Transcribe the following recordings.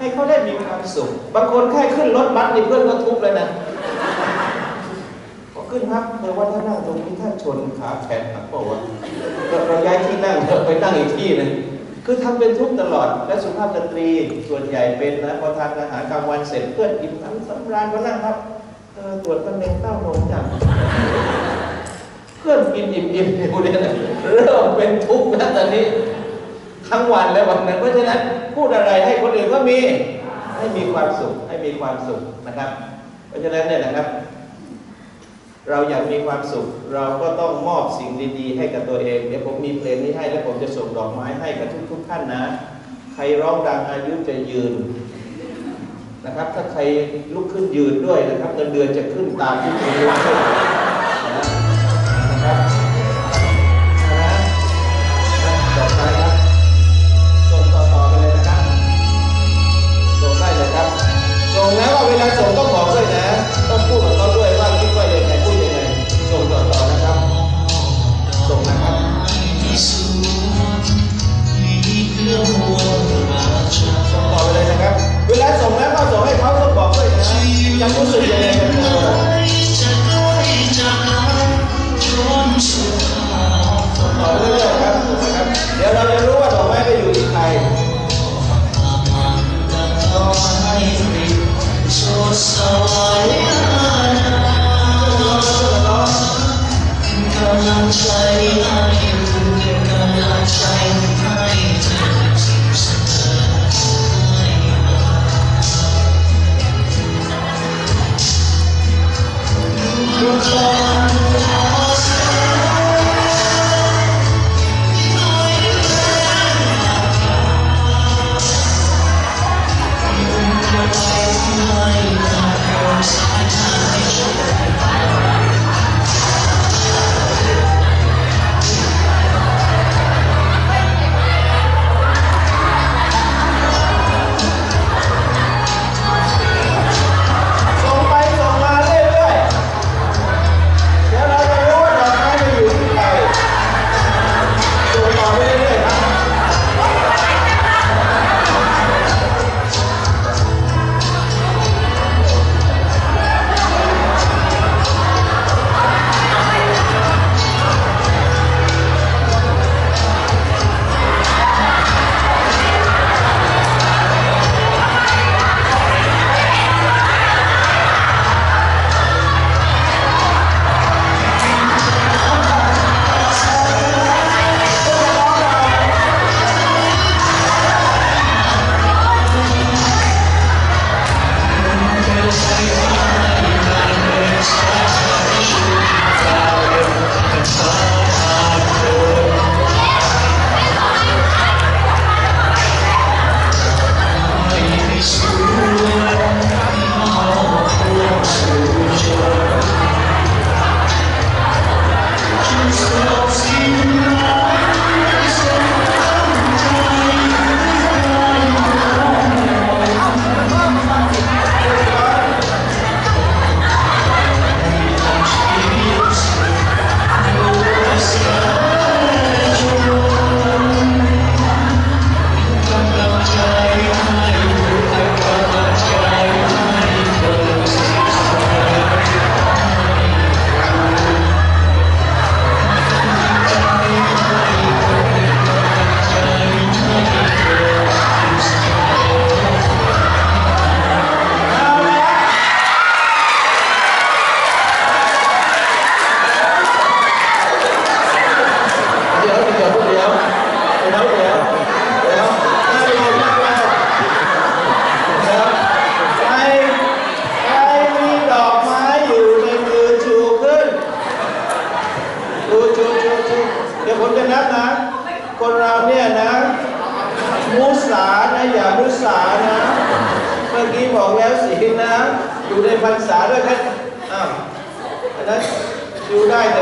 ให้เขาได้มีความสุข บางคนแค่ขึ้นรถบัสนี่เพื่อนก็ทุบเลยนะพอขึ้นครับเออว่าถ้านั่งตรงนี้ท่านชนขาแขนหักบอกว่าวะเราย้ายที่นั่งเถอะไปนั่งอีกที่หนึงคือทำเป็นทุกข์ตลอด และสุภาพสตรีส่วนใหญ่เป็นนะพอทานอาหารกลางวันเสร็จเพื่อนอิ่มน้ำสำราญก็นั่งครับเออตรวจมะเร็งเต้านมอย่างเพื่อนกินอิ่มอิ่มๆอยู่เนี่ยเริ่มเป็นทุกข์แล้วตอนนี้ ทั้งวันและวันนั้น เพราะฉะนั้นพูดอะไรให้คนอื่นก็มีให้มีความสุขให้มีความสุขนะครับ เพราะฉะนั้นเนี่ยนะครับ เราอยากมีความสุข เราก็ต้องมอบสิ่งดีๆ ให้กับตัวเองเดี๋ยวผมมีเพลงนี้ให้แล้วผมจะส่งดอกไม้ให้กับทุกๆท่านนะ ใครร้องดังอายุจะยืนนะครับ ถ้าใครลุกขึ้นยืนด้วยนะครับเงินเดือนจะขึ้นตามที่คุณลุกขึ้น รู้สึกยังไงกันเออส่งต่อเรื่อยๆครับผมนะครับ เดี๋ยวเราจะรู้ว่าดอกไม้ไปอยู่ที่ใครกำลังใจให้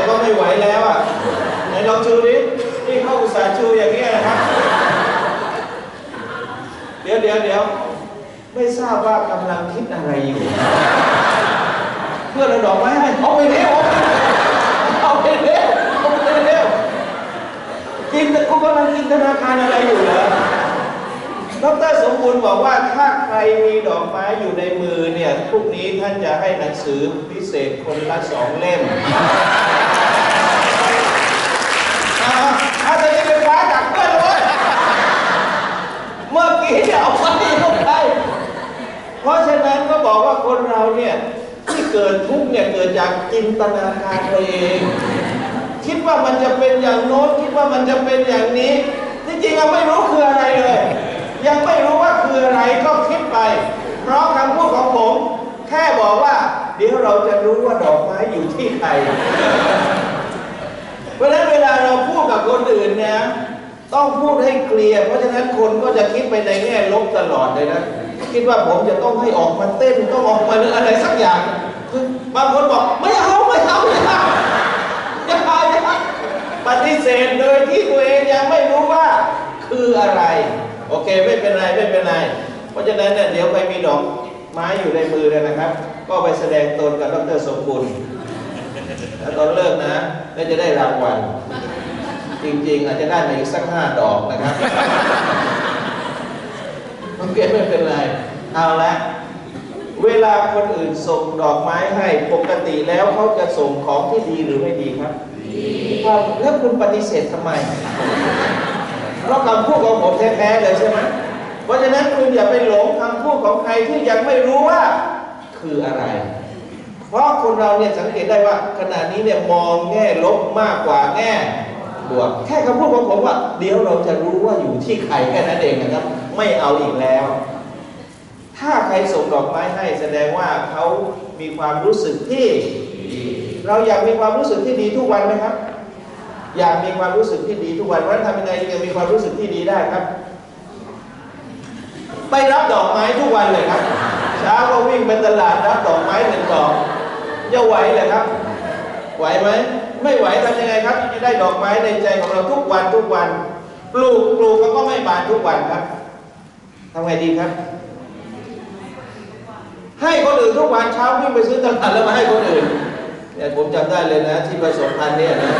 ก็ไม่ไหวแล้วอะไหนลองชูดินี่เขาอุตส่าห์ชูอย่างนี้ยนะครับเดี๋ยวเดี๋ยวเดี๋ยวไม่ทราบว่ากำลังคิดอะไรอยู่ เพื่อนเอาดอกไม้ให้เอาไปเร็วเอาไปเร็วเอาไปเร็วจินคุณกำลังจินตนาการอะไรอยู่เหรอดรสมบูรณ์บอกว่าถ้าใครมีดอกไม้อยู่ในมือเนี่ยพรุ่งนี้ท่านจะให้หนังสือพิเศษคนละสองเล่ม อาอาจารย์เป็นฟ้าจากเพื่อนเลยเมื่อกี้เนี่ยเอาไปเอาไปเพราะฉะนั้นก็บอกว่าคนเราเนี่ยที่เกิดทุกข์เนี่ยเกิดจากจินตนาการตัวเอง คิดว่ามันจะเป็นอย่างโน้นคิดว่ามันจะเป็นอย่างนี้ ที่จริงเราไม่รู้คืออะไรเลย ยังไม่รู้ว่าคืออะไรก็คิดไป เพราะคำพูดของผม แค่บอกว่า เดี๋ยวเราจะรู้ว่าดอกไม้อยู่ที่ใครเพราะฉะนั้น คนอื่นเนี่ยต้องพูดให้เคลียร์เพราะฉะนั้นคนก็จะคิดไปในแง่ลบตลอดเลยนะคิดว่าผมจะต้องให้ออกมาเต้นต้องออกมาอะไรสักอย่างคือบางคนบอกไม่เอาไม่เอาไม่เอาอย่าอย่าปฏิเสธโดยที่ตัวเองยังไม่รู้ว่าคืออะไร โอเคไม่เป็นไรไม่เป็นไรเพราะฉะนั้นเนี่ยเดี๋ยวไปมีดอกไม้อยู่ในมือเลยนะครับ ก็ไปแสดงตนกับดรสมบูรณ์แล้วตอนเลิกนะก็จะได้รางวัล จริงๆ อาจจะได้มาอีกสักห้าดอกนะครับโอเคไม่เป็นไร เอาละเวลาคนอื่นส่งดอกไม้ให้ปกติแล้วเขาจะส่งของที่ดีหรือไม่ดีครับ ดีครับแล้วคุณปฏิเสธทำไม เพราะคำพูดของผมแท้ๆเลยใช่ไหมเพราะฉะนั้นคุณอย่าไปหลงคำพูดของใครที่ยังไม่รู้ว่าคืออะไร เพราะคนเราเนี่ยสังเกตได้ว่าขณะนี้เนี่ยมองแง่ลบมากกว่าแง่ บวแค่คำพูดของผมว่า เดี๋ยวเราจะรู้ว่าอยู่ที่ใครแค่นั้นเองนะครับ ไม่เอาอีกแล้ว ถ้าใครส่งดอกไม้ให้แสดงว่าเขามีความรู้สึกที่เราอยากมีความรู้สึกที่ดีทุกวันไหมครับ อยากมีความรู้สึกที่ดีทุกวันเพราะฉะนั้นทำยังไงจะมีความรู้สึกที่ดีได้ครับ ไปรับดอกไม้ทุกวันเลยครับเช้าก็วิ่งไปตลาดรับดอกไม้หนึ่งดอกจะไหวเหรอครับ ไหวไหม ไม่ไหวทำยังไงครับที่จะได้ดอกไม้ในใจของเราทุกวันทุกวัน ปลูกปลูกเขาก็ไม่บานทุกวันครับทำไงดีครับ ให้คนอื่นทุกวันเช้าวิ่งไปซื้อตลาดแล้วมาให้คนอื่นเนี่ยผมจำได้เลยนะ ที่ผสมพันธุ์เนี่ยนะ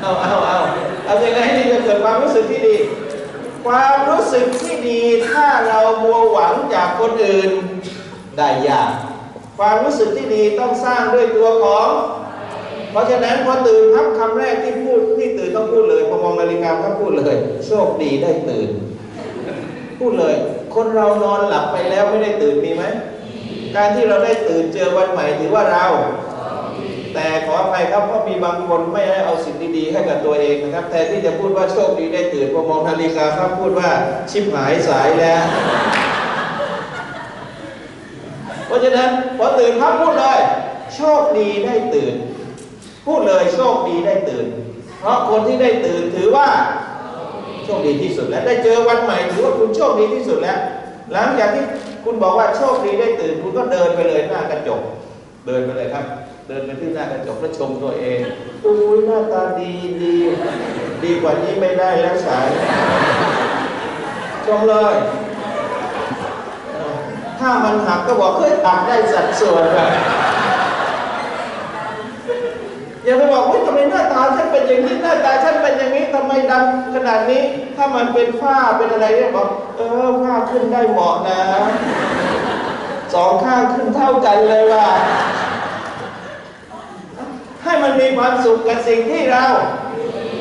เอาเอาเอาเอาอยังไงให้ดีจะเกิดความรู้สึกที่ดี ความรู้สึกที่ดีถ้าเรามัวหวังจากคนอื่นได้ยาก ความรู้สึกที่ดีต้องสร้างด้วยตัวของ เพราะฉะนั้นพอตื่นครับคำแรกที่พูดที่ตื่นต้องพูดเลยพอมองนาฬิกาก็พูดเลย โชคดีได้ตื่น พูดเลย คนเรานอนหลับไปแล้วไม่ได้ตื่นมีไหมการที่เราได้ตื่นเจอวันใหม่ถือว่าเรา แต่ขออภัยครับเพราะมีบางคนไม่ได้เอาสิ่งดีๆให้กับตัวเองนะครับแทนที่จะพูดว่าโชคดีได้ตื่นพอมองนาฬิกาครับพูดว่าชิบหายสายแล้วะฉะนั้นพอตื่นครับพูดเลย โชคดีได้ตื่น พูดเลยโชคดีได้ตื่น เพราะคนที่ได้ตื่นถือว่าโชคดีที่สุดแล้วได้เจอวันใหม่ถือว่าคุณโชคดีที่สุดแล้ว หลังจากที่คุณบอกว่าโชคดีได้ตื่น คุณก็เดินไปเลยหน้ากระจก เดินไปเลยครับ เดินไปที่หน้ากระจกแล้วชมตัวเองอุ้ยหน้าตาดีดี ดีกว่านี้ไม่ได้แล้วสายชมเลย ถ้ามันหักก็บอกเฮ้ยตัดได้สัดส่วนแบบอย่าไปบอกว่าทำไมหน้าตาฉันเป็นอย่างนี้หน้าตาฉันเป็นอย่างนี้ทำไมดำขนาดนี้ ถ้ามันเป็นฝ้าเป็นอะไรเนี่ยบอกเออฝ้าขึ้นได้เหมาะนะสองข้างขึ้นเท่ากันเลยว่ะให้มันมีความสุขกับสิ่งที่เรา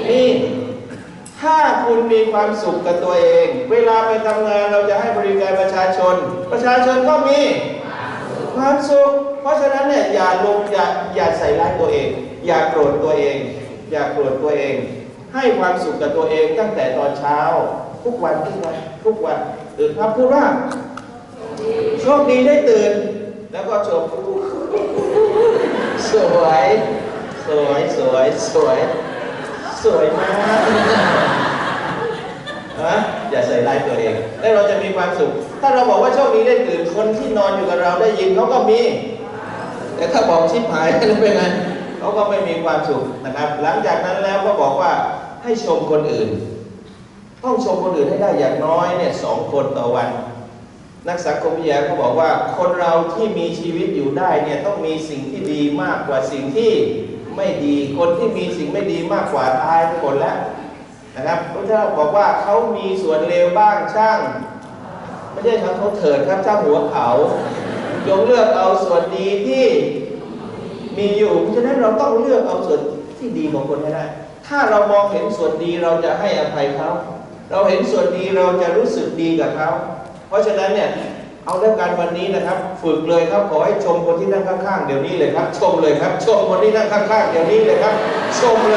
มี ถ้าคุณมีความสุขกับตัวเอง เวลาไปทำงานเราจะให้บริการประชาชน ประชาชนก็มีความสุข เพราะฉะนั้นเนี่ยอย่าลงอย่าอย่าใส่ร้ายตัวเอง อย่าโกรธตัวเอง อย่าโกรธตัวเอง ให้ความสุขกับตัวเองตั้งแต่ตอนเช้า ทุกวันทุกวันทุกวันตื่นครับพูดว่าโชคดีได้ตื่น แล้วก็ชมสวย สวย สวย สวย สวยมาก นะอย่าใส่ร้ายตัวเอง แล้วเราจะมีความสุข ถ้าเราบอกว่าโชคดีได้ตื่นคนที่นอนอยู่กับเราได้ยินเขาก็มี แต่ถ้าบอกชิบหายแล้วเป็นไงเขาก็ไม่มีความสุขนะครับ หลังจากนั้นแล้วก็บอกว่าให้ชมคนอื่น ต้องชมคนอื่นให้ได้อย่างน้อยเนี่ยสองคนต่อวัน นักสังคมวิทยาเขาบอกว่า คนเราที่มีชีวิตอยู่ได้เนี่ยต้องมีสิ่งที่ดีมากกว่าสิ่งที่ไม่ดี คนที่มีสิ่งไม่ดีมากกว่าตายไปหมดแล้ว นะครับพระเจ้าบอกว่าเขามีส่วนเลวบ้างช่าง ไม่ใช่ช่างเขาเถิดครับช่างหัวเขาจงเลือกเอาส่วนดีที่มีอยู่เพราะฉะนั้นเราต้องเลือกเอาส่วนที่ดีของคนให้ได้ ถ้าเรามองเห็นส่วนดีเราจะให้อภัยเขา เราเห็นส่วนดีเราจะรู้สึกดีกับเขา เพราะฉะนั้นเนี่ยเอาเรื่องการวันนี้นะครับ ฝึกเลยครับขอให้ชมคนที่นั่งข้างๆเดี๋ยวนี้เลยครับ ชมเลยครับ ชมคนที่นั่งข้างๆเดี๋ยวนี้เลยครับ ชมเลย